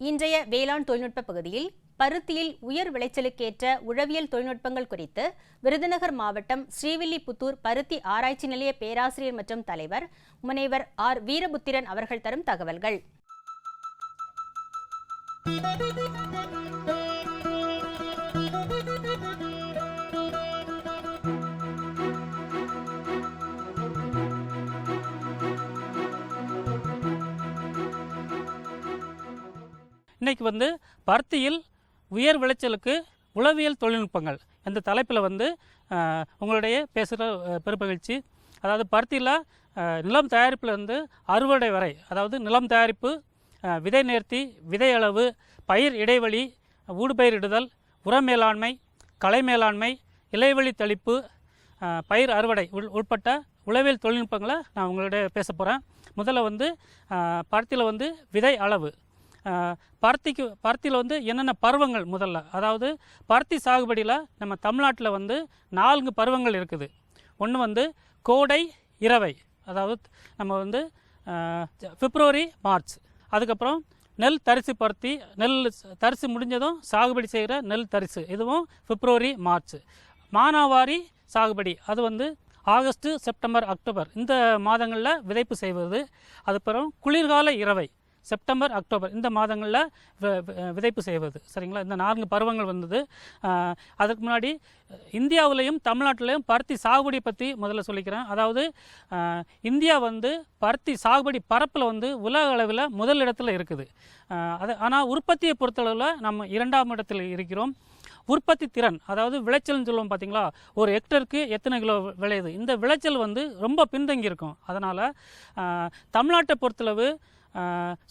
இன்றைய வேளாண் தொழில்நுட்ப பகுதியில் பருத்தியில் உயர் விளைச்சலுக்கேற்ற உழவியல் தொழில்நுட்பங்கள் குறித்து விருதுநகர் மாவட்டம் ஸ்ரீவில்லிபுத்தூர் பருத்தி ஆராய்ச்சி நிலைய பேராசிரியர் மற்றும் தலைவர் முனைவர் ஆர். வீரபுத்திரன் அவர்கள் தரும் தகவல்கள். இன்றைக்கி வந்து பருத்தியில் உயர் விளைச்சலுக்கு உளவியல் தொழில்நுட்பங்கள். இந்த தலைப்பில் வந்து உங்களுடைய பேசுகிற பெருப்பகிழ்ச்சி அதாவது பருத்தியில் நிலம் தயாரிப்பிலிருந்து அறுவடை வரை அதாவது நிலம் தயாரிப்பு விதை நேர்த்தி விதை அளவு பயிர் இடைவெளி ஊடுபயிரிடுதல் உர மேலாண்மை கலை மேலாண்மை இலைவெளி தெளிப்பு பயிர் அறுவடை உள் உட்பட்ட உளவியல் தொழில்நுட்பங்களை நான் உங்களுடைய பேச போகிறேன் முதல்ல வந்து பருத்தியில் வந்து விதை அளவு. பருத்திக்கு பருத்தியில் வந்து என்னென்ன பருவங்கள் முதல்ல? அதாவது பருத்தி சாகுபடியில் நம்ம தமிழ்நாட்டில் வந்து நான்கு பருவங்கள் இருக்குது. ஒன்று வந்து கோடை இரவை. அதாவது நம்ம வந்து பிப்ரவரி மார்ச். அதுக்கப்புறம் நெல் தரிசு பருத்தி நெல் தரிசு முடிஞ்சதும் சாகுபடி செய்கிற நெல் தரிசு. இதுவும் பிப்ரவரி மார்ச். மானாவாரி சாகுபடி. அது வந்து ஆகஸ்ட்டு செப்டம்பர் அக்டோபர். இந்த மாதங்களில் விதைப்பு செய்வது. அதுக்கப்புறம் குளிர்கால இரவை. செப்டம்பர் அக்டோபர் இந்த மாதங்களில் வி- வி- விதைப்பு செய்வது. சரிங்களா? இந்த நான்கு பருவங்கள் வந்தது. அதுக்கு முன்னாடி இந்தியாவிலையும் தமிழ்நாட்டிலையும் பருத்தி சாகுபடி பற்றி முதல்ல சொல்லிக்கிறேன். அதாவது இந்தியா வந்து பருத்தி சாகுபடி பரப்பில் வந்து உலக அளவில் முதல் இடத்துல இருக்குது. அது ஆனால் உற்பத்தியை பொறுத்தளவில் நம்ம இரண்டாம் இடத்தில் இருக்கிறோம். உற்பத்தி திறன் அதாவது விளைச்சல்னு சொல்லுவோம் பார்த்தீங்களா ஒரு ஹெக்டருக்கு எத்தனை கிலோ விளையுது? இந்த விளைச்சல் வந்து ரொம்ப பின்தங்கி இருக்கும் அதனால் தமிழ்நாட்டை பொறுத்தளவு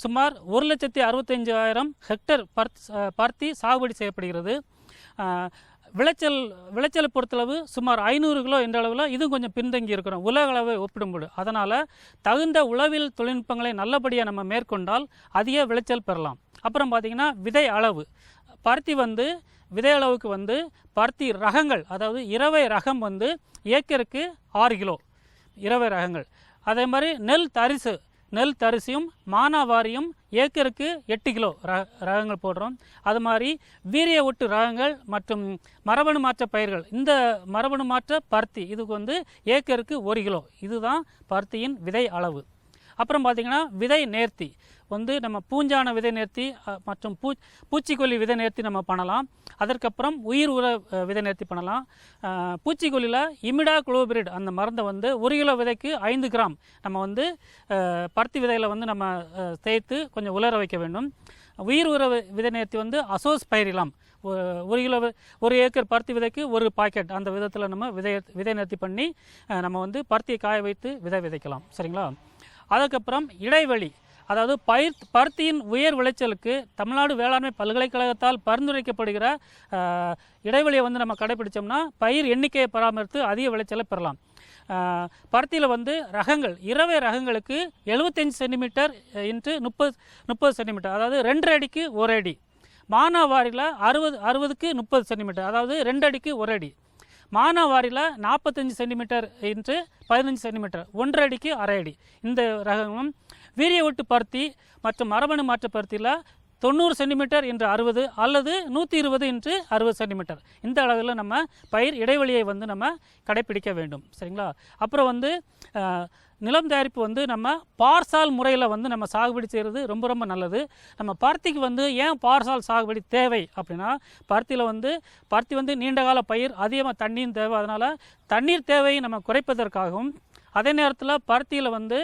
சுமார் ஒரு லட்சத்தி அறுபத்தஞ்சாயிரம் ஹெக்டர் பருத்தி பருத்தி சாகுபடி செய்யப்படுகிறது. விளைச்சல் விளைச்சலை பொறுத்தளவு சுமார் ஐநூறு கிலோ என்ற அளவில் இதுவும் கொஞ்சம் பின்தங்கி இருக்கிறோம். உலக அளவை ஒப்பிடும்போது அதனால் தகுந்த உளவில் தொழில்நுட்பங்களை நல்லபடியாக நம்ம மேற்கொண்டால் அதிக விளைச்சல் பெறலாம். அப்புறம் பார்த்திங்கன்னா விதை அளவு. பருத்தி வந்து விதை அளவுக்கு வந்து பருத்தி ரகங்கள் அதாவது இரவை ரகம் வந்து ஏக்கருக்கு ஆறு கிலோ. இரவை ரகங்கள். அதே மாதிரி நெல் தரிசு நெல் தரிசியும் மானாவாரியும் ஏக்கருக்கு எட்டு கிலோ ர ரகங்கள் போடுறோம். அது மாதிரி வீரிய ஒட்டு ரகங்கள் மற்றும் மரபணு மாற்ற பயிர்கள். இந்த மரபணு மாற்ற பருத்தி இதுக்கு வந்து ஏக்கருக்கு ஒரு கிலோ. இதுதான் பருத்தியின் விதை அளவு. அப்புறம் பார்த்திங்கன்னா விதை நேர்த்தி. வந்து நம்ம பூஞ்சான விதை நேர்த்தி மற்றும் பூ பூச்சிக்கொல்லி விதை நேர்த்தி நம்ம பண்ணலாம். அதற்கப்புறம் உயிர் உர விதை நேர்த்தி பண்ணலாம். பூச்சிக்கொல்லியில் இமிடா குளோபிரிட் அந்த மருந்தை வந்து ஒரு கிலோ விதைக்கு ஐந்து கிராம் நம்ம வந்து பருத்தி விதையில் வந்து நம்ம அ, தேய்த்து கொஞ்சம் உலர வைக்க வேண்டும். உயிர் உர விதை நேர்த்தி வந்து அசோஸ் பயிரிலாம் ஒரு கிலோ ஒரு ஏக்கர் பருத்தி விதைக்கு ஒரு பாக்கெட் அந்த விதத்தில் நம்ம விதை விதை நிறுத்தி பண்ணி நம்ம வந்து பருத்தியை காய வைத்து விதை விதைக்கலாம். சரிங்களா? அதுக்கப்புறம் இடைவெளி. அதாவது பயிர் பருத்தியின் உயர் விளைச்சலுக்கு தமிழ்நாடு வேளாண்மை பல்கலைக்கழகத்தால் பரிந்துரைக்கப்படுகிற இடைவெளியை வந்து நம்ம கடைபிடித்தோம்னா பயிர் எண்ணிக்கையை பராமரித்து அதிக விளைச்சலை பெறலாம். பருத்தியில் வந்து ரகங்கள் இரவை ரகங்களுக்கு எழுபத்தஞ்சு சென்டிமீட்டர் இன்ட்டு முப்பது முப்பது சென்டிமீட்டர் அதாவது ரெண்டு அடிக்கு ஒரு அடி. மானாவாரியில் அறுபது அறுபதுக்கு முப்பது சென்டிமீட்டர் அதாவது ரெண்டு அடிக்கு ஒரு அடி. மானாவாரியில் நாற்பத்தஞ்சு சென்டிமீட்டர் இன்ட்டு பதினஞ்சு சென்டிமீட்டர் ஒன்றரை அடிக்கு அரை அடி. இந்த ரகமும் வீரிய ஒட்டு பருத்தி மற்றும் மரபணு மாற்று பருத்தியில் தொண்ணூறு சென்டிமீட்டர் இன்று அறுபது அல்லது நூற்றி இருபது இன்று அறுபது சென்டிமீட்டர். இந்த அளவில் நம்ம பயிர் இடைவெளியை வந்து நம்ம கடைப்பிடிக்க வேண்டும். சரிங்களா? அப்புறம் வந்து நிலம் தயாரிப்பு வந்து நம்ம பார்சால் முறையில் வந்து நம்ம சாகுபடி செய்கிறது ரொம்ப ரொம்ப நல்லது. நம்ம பருத்திக்கு வந்து ஏன் பார்சால் சாகுபடி தேவை அப்படின்னா பருத்தியில் வந்து பருத்தி வந்து நீண்டகால பயிர் அதிகமாக தண்ணியும் தேவை. அதனால் தண்ணீர் தேவையை நம்ம குறைப்பதற்காகவும் அதே நேரத்தில் பருத்தியில் வந்து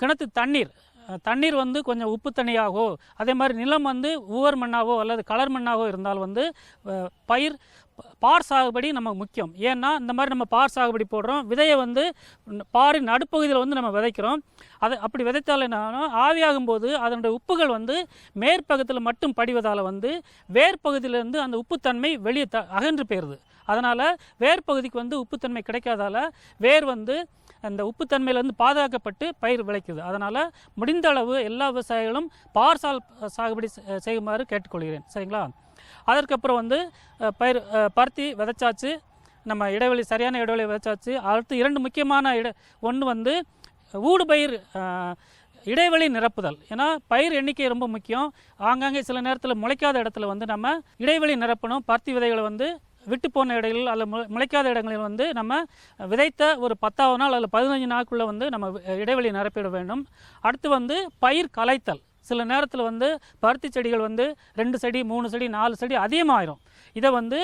கிணத்து தண்ணீர். தண்ணீர் வந்து கொஞ்சம் உப்பு தண்ணியாகவோ அதே மாதிரி நிலம் வந்து ஊவர் மண்ணாவோ அல்லது கலர் மண்ணாவோ இருந்தால் வந்து பயிர் பார் சாகுபடி நமக்கு முக்கியம். ஏன்னா இந்த மாதிரி நம்ம பார் சாகுபடி போடுறோம். விதையை வந்து பாரின் நடுப்பகுதியில் வந்து நம்ம விதைக்கிறோம். அதை அப்படி விதைத்தால் என்னன்னா ஆவியாகும் போது அதனுடைய உப்புகள் வந்து மேற்பகுதியில் மட்டும் படிவதால் வந்து வேர் பகுதியிலேருந்து அந்த உப்புத்தன்மை வெளியே த அகன்று போயிடுது அதனால் வேர் பகுதிக்கு வந்து உப்புத்தன்மை கிடைக்காதால் வேர் வந்து அந்த உப்புத்தன்மையிலேருந்து பாதுகாக்கப்பட்டு பயிர் விளைக்குது. அதனால் முடிந்த அளவு எல்லா விவசாயிகளும் பார்சால் சாகுபடி செ- செய்யுமாறு கேட்டுக்கொள்கிறேன். சரிங்களா? அதற்கப்புறம் வந்து பயிர் பருத்தி விதைச்சாச்சு. நம்ம இடைவெளி சரியான இடைவெளி விதைச்சாச்சு. அடுத்து இரண்டு முக்கியமான இட ஒன்று வந்து ஊடு பயிர் இடைவெளி நிரப்புதல். ஏன்னா பயிர் எண்ணிக்கை ரொம்ப முக்கியம். ஆங்காங்கே சில நேரத்தில் முளைக்காத இடத்துல வந்து நம்ம இடைவெளி நிரப்பணும். பருத்தி விதைகளை வந்து விட்டு போன இடையில் அல்ல மு- முளைக்காத இடங்களில் வந்து நம்ம விதைத்த ஒரு பத்தாவது நாள் அல்லது பதினஞ்சு நாளுக்குள்ளே வந்து நம்ம இடைவெளி நிரப்பிட வேண்டும். அடுத்து வந்து பயிர் கலைத்தல். சில நேரத்தில் வந்து பருத்தி செடிகள் வந்து ரெண்டு செடி மூணு செடி நாலு செடி அதிகமாகிடும் இதை வந்து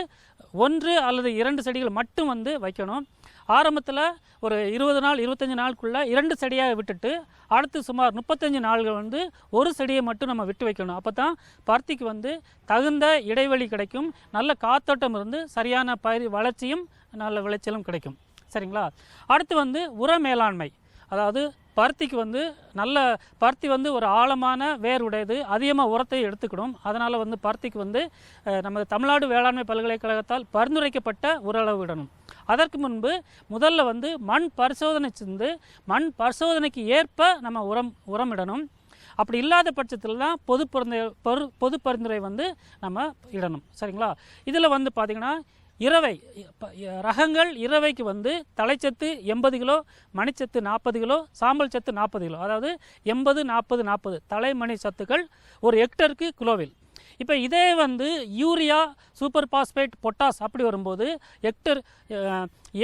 ஒன்று அல்லது இரண்டு செடிகள் மட்டும் வந்து வைக்கணும். ஆரம்பத்தில் ஒரு இருபது நாள் இருபத்தஞ்சி நாளுக்குள்ளே இரண்டு செடியாக விட்டுட்டு அடுத்து சுமார் முப்பத்தஞ்சு நாள்கள் வந்து ஒரு செடியை மட்டும் நம்ம விட்டு வைக்கணும். அப்போ தான் பருத்திக்கு வந்து தகுந்த இடைவெளி கிடைக்கும். நல்ல காத்தோட்டம் இருந்து சரியான பயிர் வளர்ச்சியும் நல்ல விளைச்சலும் கிடைக்கும். சரிங்களா? அடுத்து வந்து உர மேலாண்மை. அதாவது பருத்திக்கு வந்து நல்ல பருத்தி வந்து ஒரு ஆழமான வேர் உடையது அதிகமாக உரத்தை எடுத்துக்கணும் அதனால் வந்து பருத்திக்கு வந்து நம்ம நமது தமிழ்நாடு வேளாண்மை பல்கலைக்கழகத்தால் பரிந்துரைக்கப்பட்ட உரளவு அளவு அதற்கு முன்பு முதல்ல வந்து மண் பரிசோதனை செஞ்சு மண் பரிசோதனைக்கு ஏற்ப நம்ம உரம் உரமிடணும் அப்படி இல்லாத பட்சத்தில் தான் பொது பரிந்துரை பொது பரிந்துரை வந்து நம்ம இடணும். சரிங்களா? இதில் வந்து பார்த்திங்கன்னா இரவை ரகங்கள் இரவைக்கு வந்து தலைச்சத்து எண்பது கிலோ மணிச்சத்து நாற்பது கிலோ சாம்பல் சத்து நாற்பது கிலோ. அதாவது எண்பது நாற்பது நாற்பது தலைமணி சத்துக்கள் ஒரு ஹெக்டருக்கு கிலோவில். இப்போ இதே வந்து யூரியா சூப்பர் பாஸ்பேட் பொட்டாஸ் அப்படி வரும்போது ஹெக்டர்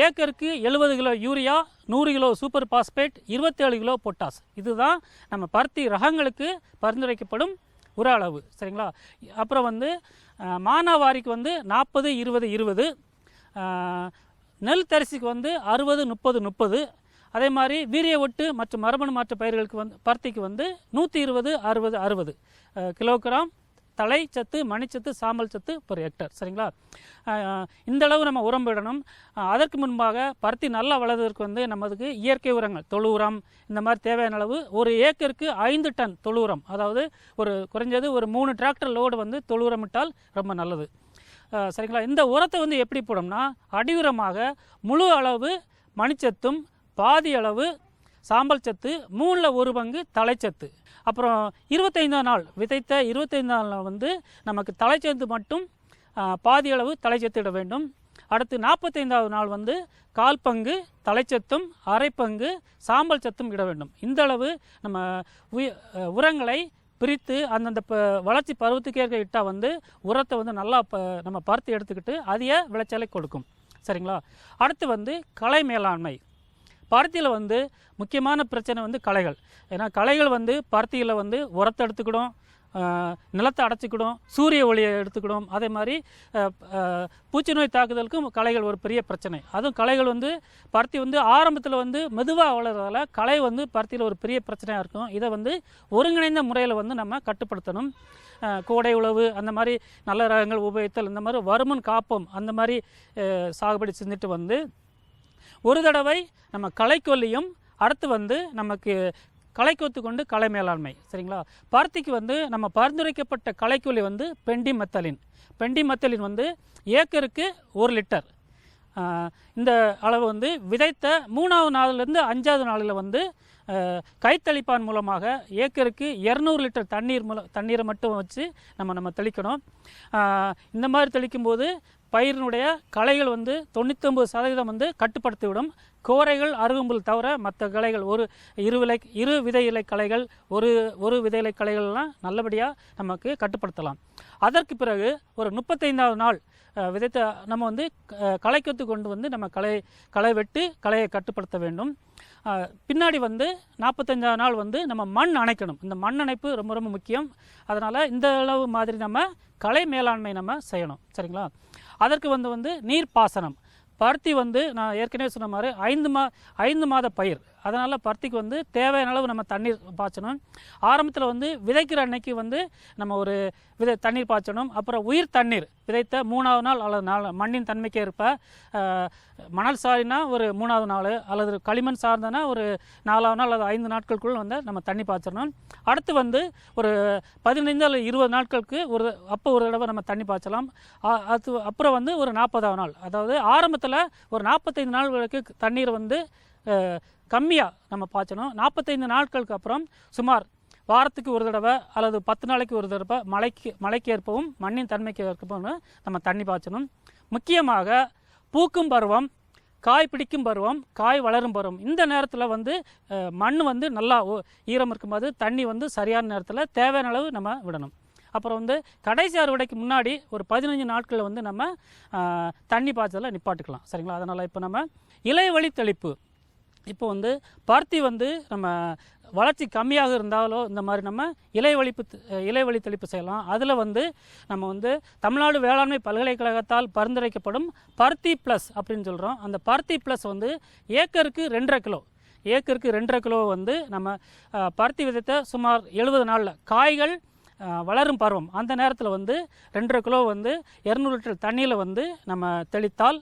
ஏக்கருக்கு எழுபது கிலோ யூரியா நூறு கிலோ சூப்பர் பாஸ்பேட் இருபத்தேழு கிலோ பொட்டாஸ். இதுதான் நம்ம பருத்தி ரகங்களுக்கு பரிந்துரைக்கப்படும் உர அளவு சரிங்களா? அப்புறம் வந்து மானாவாரிக்கு வந்து நாற்பது இருபது இருபது நெல் தரிசிக்கு வந்து அறுபது முப்பது முப்பது அதே மாதிரி வீரிய ஒட்டு மற்றும் மரபணு மாற்ற பயிர்களுக்கு வந்து பருத்திக்கு வந்து நூற்றி இருபது அறுபது அறுபது கிலோகிராம் தலை சத்து மணிச்சத்து சாம்பல் சத்து per ஹெக்டர் சரிங்களா? இந்த அளவு நம்ம உரம் விடணும் அதற்கு முன்பாக பருத்தி நல்லா வளர்வதற்கு வந்து நமக்கு இயற்கை உரங்கள் தொழு உரம் இந்த மாதிரி தேவையான அளவு ஒரு ஏக்கருக்கு ஐந்து டன் தொழு உரம் அதாவது ஒரு குறைஞ்சது ஒரு மூணு டிராக்டர் லோடு வந்து தொழு உரமிட்டால் ரொம்ப நல்லது. சரிங்களா? இந்த உரத்தை வந்து எப்படி போடணும்னா அடி உரமாக முழு அளவு மணிச்சத்தும் பாதி அளவு சாம்பல் சத்து மூணில் ஒரு பங்கு தலைச்சத்து. அப்புறம் இருபத்தைந்தாம் நாள் விதைத்த இருபத்தைந்தாம் நாள் வந்து நமக்கு தலைச்சத்து மட்டும் பாதி அளவு தலைச்சத்து இட வேண்டும். அடுத்து நாற்பத்தைந்தாவது நாள் வந்து கால் பங்கு தலைச்சத்தும் அரை பங்கு சாம்பல் சத்தும் இட வேண்டும். இந்த அளவு நம்ம உய உரங்களை பிரித்து அந்தந்த ப வளர்ச்சி பருவத்துக்கேற்க இட்டால் வந்து உரத்தை வந்து நல்லா ப நம்ம பருத்தி எடுத்துக்கிட்டு அதிக விளைச்சலை கொடுக்கும். சரிங்களா? அடுத்து வந்து கலை மேலாண்மை. பருத்தியில் வந்து முக்கியமான பிரச்சனை வந்து களைகள். ஏன்னா களைகள் வந்து பருத்தியில் வந்து உரத்தை எடுத்துக்கிடும் நிலத்தை அடைச்சிக்கிடும் சூரிய ஒளியை எடுத்துக்கிடும். அதே மாதிரி பூச்சி நோய் தாக்குதலுக்கும் களைகள் ஒரு பெரிய பிரச்சனை. அதுவும் களைகள் வந்து பருத்தி வந்து ஆரம்பத்தில் வந்து மெதுவாக வளர்றதால களை வந்து பருத்தியில் ஒரு பெரிய பிரச்சனையாக இருக்கும். இதை வந்து ஒருங்கிணைந்த முறையில் வந்து நம்ம கட்டுப்படுத்தணும். கோடை உழவு அந்த மாதிரி நல்ல ரகங்கள் உபயோகித்தல் இந்த மாதிரி வருமன் காப்போம் அந்த மாதிரி சாகுபடி செஞ்சுட்டு வந்து ஒரு தடவை நம்ம கலைக்கொல்லியும் அடுத்து வந்து நமக்கு களைக்கொத்து கொண்டு கலை மேலாண்மை சரிங்களா? பருத்திக்கு வந்து நம்ம பரிந்துரைக்கப்பட்ட கலைக்கொல்லி வந்து பெண்டி மெத்தலின் பெண்டி மெத்தலின் வந்து ஏக்கருக்கு ஒரு லிட்டர். இந்த அளவு வந்து விதைத்த மூணாவது நாள்லேருந்து அஞ்சாவது நாளில் வந்து கைத்தளிப்பான் மூலமாக ஏக்கருக்கு இரநூறு லிட்டர் தண்ணீர் மூலம் தண்ணீரை மட்டும் வச்சு நம்ம நம்ம தெளிக்கணும். இந்த மாதிரி தெளிக்கும்போது பயிரினுடைய களைகள் வந்து தொண்ணூத்தொம்பது சதவீதம் வந்து கட்டுப்படுத்திவிடும். கோரைகள் அருகும்புல் தவிர மற்ற களைகள் ஒரு இரு விலை இரு விதை இலை களைகள் ஒரு ஒரு விதை இலை களைகள்லாம் நல்லபடியாக நமக்கு கட்டுப்படுத்தலாம். அதற்கு பிறகு ஒரு முப்பத்தைந்தாவது நாள் விதைத்த நம்ம வந்து களைக்கத்து கொண்டு வந்து நம்ம களை களை வெட்டு களையை கட்டுப்படுத்த வேண்டும். பின்னாடி வந்து நாற்பத்தஞ்சாவது நாள் வந்து நம்ம மண் அணைக்கணும். இந்த மண் அணைப்பு ரொம்ப ரொம்ப முக்கியம். அதனால் இந்த அளவு மாதிரி நம்ம கலை மேலாண்மை நம்ம செய்யணும். சரிங்களா? அதற்கு வந்து வந்து நீர் பாசனம் பருத்தி வந்து நான் ஏற்கனவே சொன்ன மாதிரி ஐந்து மா ஐந்து மாத பயிர். அதனால் பருத்திக்கு வந்து தேவையான அளவு நம்ம தண்ணீர் பாய்ச்சணும். ஆரம்பத்தில் வந்து விதைக்கிற அன்னைக்கு வந்து நம்ம ஒரு விதை தண்ணீர் பாய்ச்சணும். அப்புறம் உயிர் தண்ணீர். விதைத்த மூணாவது நாள் அல்லது நாள் மண்ணின் தன்மைக்கு ஏற்ப மணல் சாரினா ஒரு மூணாவது நாள் அல்லது களிமண் சார்ந்தனா ஒரு நாலாவது நாள் அல்லது ஐந்து நாட்களுக்குள் வந்து நம்ம தண்ணி பாய்ச்சணும். அடுத்து வந்து ஒரு பதினைந்து அல்லது இருபது நாட்களுக்கு ஒரு அப்போ ஒரு தடவை நம்ம தண்ணி பாய்ச்சலாம். அது அப்புறம் வந்து ஒரு நாற்பதாவது நாள். அதாவது ஆரம்பத்தில் ஒரு நாற்பத்தைந்து நாள் வரைக்கும் தண்ணீர் வந்து கம்மியாக நம்ம பாய்ச்சணும். நாற்பத்தைந்து நாட்களுக்கு அப்புறம் சுமார் வாரத்துக்கு ஒரு தடவை அல்லது பத்து நாளைக்கு ஒரு தடவை மழைக்கு மலைக்கேற்பவும் மண்ணின் தன்மைக்கு ஏற்பவும் நம்ம தண்ணி பாய்ச்சணும். முக்கியமாக பூக்கும் பருவம் காய் பிடிக்கும் பருவம் காய் வளரும் பருவம். இந்த நேரத்தில் வந்து மண் வந்து நல்லா ஈரம் இருக்கும்போது தண்ணி வந்து சரியான நேரத்தில் தேவையான அளவு நம்ம விடணும். அப்புறம் வந்து கடைசி அறுவடைக்கு முன்னாடி ஒரு பதினஞ்சு நாட்களில் வந்து நம்ம தண்ணி பாய்ச்சலை நிப்பாட்டுக்கலாம். சரிங்களா? அதனால் இப்போ நம்ம இலை வழி தெளிப்பு இப்போ வந்து பருத்தி வந்து நம்ம வளர்ச்சி கம்மியாக இருந்தாலோ இந்த மாதிரி நம்ம இலை வழிப்பு இலை வழி தெளிப்பு செய்யலாம். அதில் வந்து நம்ம வந்து தமிழ்நாடு வேளாண்மை பல்கலைக்கழகத்தால் பரிந்துரைக்கப்படும் பருத்தி ப்ளஸ் அப்படின்னு சொல்கிறோம் அந்த பருத்தி ப்ளஸ் வந்து ஏக்கருக்கு ரெண்டரை கிலோ. ஏக்கருக்கு ரெண்டரை கிலோ வந்து நம்ம பருத்தி விதத்தை சுமார் எழுபது நாளில் காய்கள் வளரும் பருவம். அந்த நேரத்தில் வந்து ரெண்டரை கிலோ வந்து இரநூறு லிட்டர் தண்ணியில் வந்து நம்ம தெளித்தால்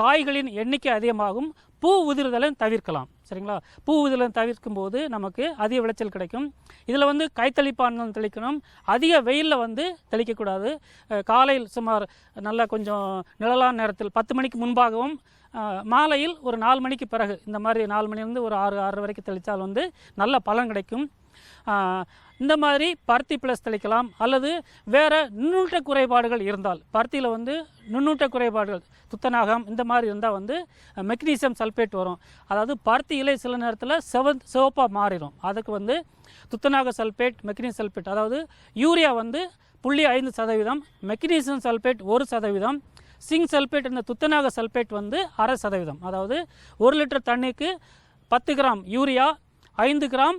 காய்களின் எண்ணிக்கை அதிகமாகும் பூ உதிர்தலை தவிர்க்கலாம். சரிங்களா? பூ உதிர்தலை தவிர்க்கும் போது நமக்கு அதிக விளைச்சல் கிடைக்கும். இதில் வந்து கைத்தளிப்பான் தெளிக்கணும். அதிக வெயிலில் வந்து தெளிக்கக்கூடாது. காலையில் சுமார் நல்லா கொஞ்சம் நிழலான நேரத்தில் பத்து மணிக்கு முன்பாகவும் மாலையில் ஒரு நாலு மணிக்கு பிறகு இந்த மாதிரி நாலு மணிலேருந்து ஒரு ஆறு ஆறு வரைக்கும் தெளித்தால் வந்து நல்ல பலன் கிடைக்கும். இந்த மாதிரி பருத்தி ப்ளஸ் தெளிக்கலாம். அல்லது வேறு நுண்ணூட்ட குறைபாடுகள் இருந்தால் பருத்தியில் வந்து நுண்ணூட்ட குறைபாடுகள் துத்தநாகம் இந்த மாதிரி இருந்தால் வந்து மெக்னீசியம் சல்ஃபேட் வரும். அதாவது பருத்தி இலை சில நேரத்தில் செவ சிவப்பாக மாறிடும். அதுக்கு வந்து துத்தநாக சல்பேட் மெக்னீசியம் சல்பேட் அதாவது யூரியா வந்து புள்ளி ஐந்து சதவீதம் மெக்னீசியம் சல்பேட் ஒரு சதவீதம் சிங் சல்ஃபேட் இந்த துத்தநாக சல்பேட் வந்து அரை சதவீதம். அதாவது ஒரு லிட்டர் தண்ணிக்கு பத்து கிராம் யூரியா ஐந்து கிராம்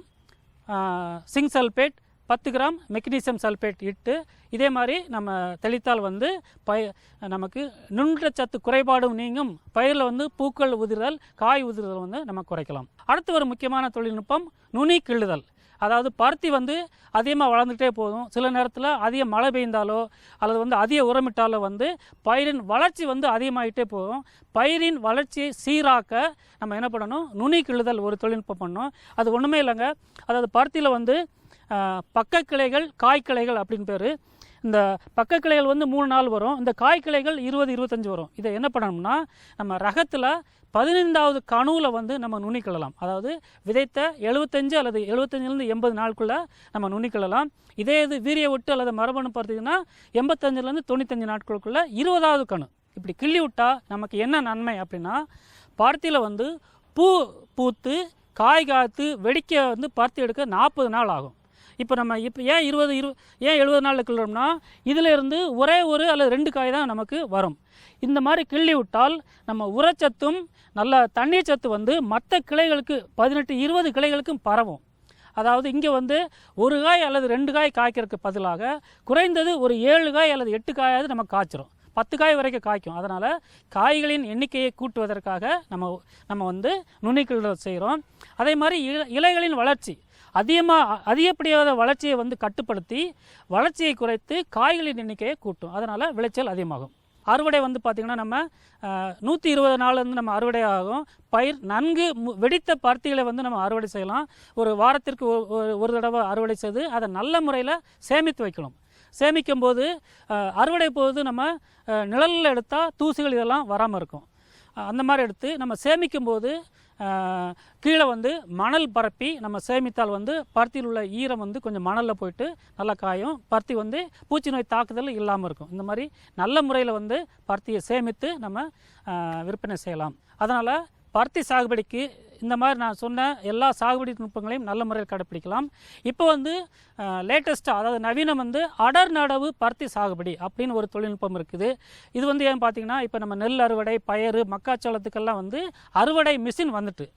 சிங் சல்பேட் பத்து கிராம் மெக்னீசியம் சல்பேட் இட்டு இதே மாதிரி நம்ம தெளித்தால் வந்து பய நமக்கு நுண்ணூட்டச்சத்து குறைபாடும் நீங்கும். பயிரில் வந்து பூக்கள் உதிர்தல் காய் உதிர்தல் வந்து நம்ம குறைக்கலாம். அடுத்து ஒரு முக்கியமான தொழில்நுட்பம் நுனி கிள்ளுதல். அதாவது பருத்தி வந்து அதிகமாக வளர்ந்துகிட்டே போதும். சில நேரத்தில் அதிக மழை பெய்ந்தாலோ அல்லது வந்து அதிக உரமிட்டாலோ வந்து பயிரின் வளர்ச்சி வந்து அதிகமாகிட்டே போகும். பயிரின் வளர்ச்சியை சீராக்க நம்ம என்ன பண்ணணும்? நுனி கிள்ளுதல் ஒரு தொழில்நுட்பம் பண்ணணும். அது ஒன்றுமே இல்லைங்க. அதாவது பருத்தியில் வந்து பக்க கிளைகள் காய் கிளைகள் அப்படின்னு பேர். இந்த பக்க கிளைகள் வந்து மூணு நாள் வரும். இந்த காய் கிளைகள் இருபது இருபத்தஞ்சி வரும். இதை என்ன பண்ணணும்னா நம்ம ரகத்தில் பதினைந்தாவது கணுவில் வந்து நம்ம நுனி அதாவது விதைத்த எழுபத்தஞ்சு அல்லது எழுபத்தஞ்சிலேருந்து எண்பது நாளுக்குள்ளே நம்ம நுனி இதே இது வீரிய விட்டு அல்லது மரபணு பார்த்தீங்கன்னா எண்பத்தஞ்சிலேருந்து தொண்ணூத்தஞ்சு நாட்களுக்குள்ளே இருபதாவது கணு. இப்படி கிள்ளி விட்டால் நமக்கு என்ன நன்மை அப்படின்னா பருத்தியில் வந்து பூ பூத்து காய் காத்து வெடிக்க வந்து பருத்தி எடுக்க நாற்பது நாள் ஆகும். இப்போ நம்ம இப்போ ஏன் இருபது இரு ஏன் எழுபது நாளில் கிள்ளுறோம்னா இதில் இருந்து ஒரே ஒரு அல்லது ரெண்டு காய் தான் நமக்கு வரும். இந்த மாதிரி கிள்ளி விட்டால் நம்ம உரச்சத்தும் நல்ல தண்ணீர் சத்து வந்து மற்ற கிளைகளுக்கு பதினெட்டு இருபது கிளைகளுக்கும் பரவும். அதாவது இங்கே வந்து ஒரு காய் அல்லது ரெண்டு காய் காய்க்கிறதுக்கு பதிலாக குறைந்தது ஒரு ஏழு காய் அல்லது எட்டு காயாவது நம்ம காய்ச்சிரும். பத்து காய் வரைக்கும் காய்க்கும். அதனால் காய்களின் எண்ணிக்கையை கூட்டுவதற்காக நம்ம நம்ம வந்து நுண்ணிக்கிழ செய்கிறோம் அதே மாதிரி இலைகளின் வளர்ச்சி. அதிகமாக அதிகப்படியாத வளர்ச்சியை வந்து கட்டுப்படுத்தி வளர்ச்சியை குறைத்து காய்களின் எண்ணிக்கையை கூட்டும். அதனால் விளைச்சல் அதிகமாகும். அறுவடை வந்து பார்த்திங்கன்னா நம்ம நூற்றி இருபது நாள்லேருந்து நம்ம அறுவடை ஆகும். பயிர் நன்கு மு- வெடித்த பருத்திகளை வந்து நம்ம அறுவடை செய்யலாம். ஒரு வாரத்திற்கு ஒரு- ஒரு- ஒரு தடவை அறுவடை செய்து அதை நல்ல முறையில் சேமித்து வைக்கணும். சேமிக்கும் போது அறுவடை போது நம்ம நிழலில் எடுத்தால் தூசுகள் இதெல்லாம் வராமல் இருக்கும். அந்த மாதிரி எடுத்து நம்ம சேமிக்கும் போது கீழே வந்து மணல் பரப்பி நம்ம சேமித்தால் வந்து பருத்தியில் உள்ள ஈரம் வந்து கொஞ்சம் மணலில் போயிட்டு நல்லா காயும். பருத்தி வந்து பூச்சி நோய் தாக்குதல் இல்லாமல் இருக்கும். இந்த மாதிரி நல்ல முறையில் வந்து பருத்தியை சேமித்து நம்ம விற்பனை செய்யலாம். அதனால் பருத்தி சாகுபடிக்கு இந்த மாதிரி நான் சொன்ன எல்லா சாகுபடி நுட்பங்களையும் நல்ல முறையில் கடைப்பிடிக்கலாம். இப்போ வந்து லேட்டஸ்ட்டாக அதாவது நவீனம் வந்து அடர் நடவு பருத்தி சாகுபடி அப்படின்னு ஒரு தொழில்நுட்பம் இருக்குது. இது வந்து ஏன் பார்த்தீங்கன்னா இப்போ நம்ம நெல் அறுவடை பயறு மக்காச்சோளத்துக்கெல்லாம் வந்து அறுவடை மிஷின் வந்துட்டு.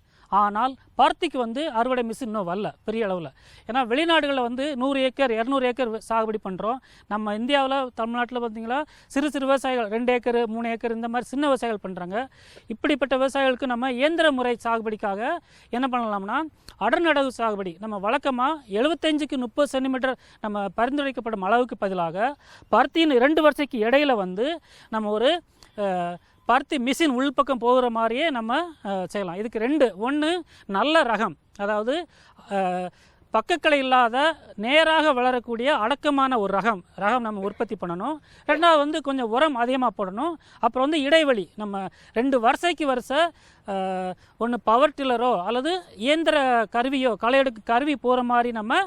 ஆனால் பருத்திக்கு வந்து அறுவடை மிஷின் இன்னும் வரல பெரிய அளவில். ஏன்னா வெளிநாடுகளில் வந்து நூறு ஏக்கர் இரநூறு ஏக்கர் சாகுபடி பண்ணுறோம் நம்ம இந்தியாவில் தமிழ்நாட்டில் பார்த்தீங்களா சிறு சிறு விவசாயிகள் ரெண்டு ஏக்கர் மூணு ஏக்கர் இந்த மாதிரி சின்ன விவசாயிகள் பண்ணுறாங்க இப்படிப்பட்ட விவசாயிகளுக்கு நம்ம இயந்திர முறை சாகுபடிக்காக என்ன பண்ணலாம்னா அடர்நடவு சாகுபடி. நம்ம வழக்கமாக எழுபத்தஞ்சுக்கு முப்பது சென்டிமீட்டர் நம்ம பரிந்துரைக்கப்படும் அளவுக்கு பதிலாக பருத்தியின் இரண்டு வருஷத்துக்கு இடையில வந்து நம்ம ஒரு பருத்தி மிஷின் உள்பக்கம் போகிற மாதிரியே நம்ம செய்யலாம். இதுக்கு ரெண்டு. ஒன்று நல்ல ரகம். அதாவது பக்கக்களை இல்லாத நேராக வளரக்கூடிய அடக்கமான ஒரு ரகம். ரகம் நம்ம உற்பத்தி பண்ணணும். ரெண்டாவது வந்து கொஞ்சம் உரம் அதிகமாக போடணும். அப்புறம் வந்து இடைவெளி. நம்ம ரெண்டு வருஷைக்கு வருஷ ஒன்று பவர் டில்லரோ அல்லது இயந்திர கருவியோ களை எடுக்க கருவி போகிற மாதிரி நம்ம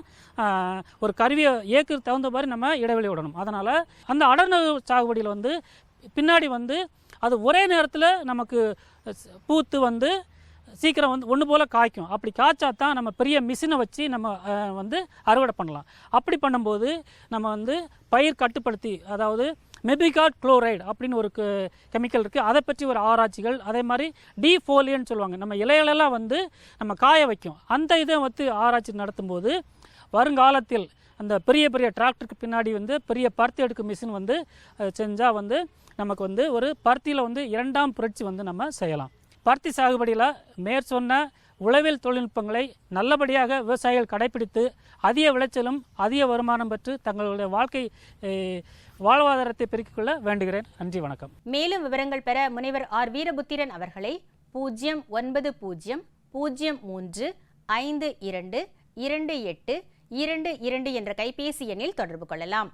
ஒரு கருவியை இயக்குறதுக்கு தகுந்த மாதிரி நம்ம இடைவெளி விடணும். அதனால் அந்த அடர்நகு சாகுபடியில் வந்து பின்னாடி வந்து அது ஒரே நேரத்தில் நமக்கு பூத்து வந்து சீக்கிரம் வந்து ஒன்று போல் காய்க்கும். அப்படி காய்ச்சா தான் நம்ம பெரிய மிஷினை வச்சு நம்ம வந்து அறுவடை பண்ணலாம். அப்படி பண்ணும்போது நம்ம வந்து பயிர் கட்டுப்படுத்தி அதாவது மெபிகாட் குளோரைடு அப்படின்னு ஒரு கெமிக்கல் இருக்குது அதை பற்றி ஒரு ஆராய்ச்சிகள் அதே மாதிரி டிஃபோலியன்னு சொல்லுவாங்க. நம்ம இலைகளெல்லாம் வந்து நம்ம காய வைக்கும். அந்த இதை வந்து ஆராய்ச்சி நடத்தும்போது வருங்காலத்தில் அந்த பெரிய பெரிய டிராக்டருக்கு பின்னாடி வந்து பெரிய பருத்தி எடுக்கும் மிஷின் வந்து செஞ்சால் வந்து நமக்கு வந்து ஒரு பருத்தியில் வந்து இரண்டாம் புரட்சி வந்து நம்ம செய்யலாம். பருத்தி சாகுபடியில் மேற் சொன்ன உளவியல் தொழில்நுட்பங்களை நல்லபடியாக விவசாயிகள் கடைபிடித்து அதிக விளைச்சலும் அதிக வருமானம் பெற்று தங்களுடைய வாழ்க்கை வாழ்வாதாரத்தை பெருக்கிக் கொள்ள வேண்டுகிறேன். நன்றி வணக்கம். மேலும் விவரங்கள் பெற முனைவர் ஆர். வீரபுத்திரன் அவர்களை பூஜ்ஜியம் ஒன்பது பூஜ்ஜியம் பூஜ்ஜியம் மூன்று ஐந்து இரண்டு இரண்டு எட்டு இரண்டு இரண்டு என்ற கைபேசி எண்ணில் தொடர்பு கொள்ளலாம்.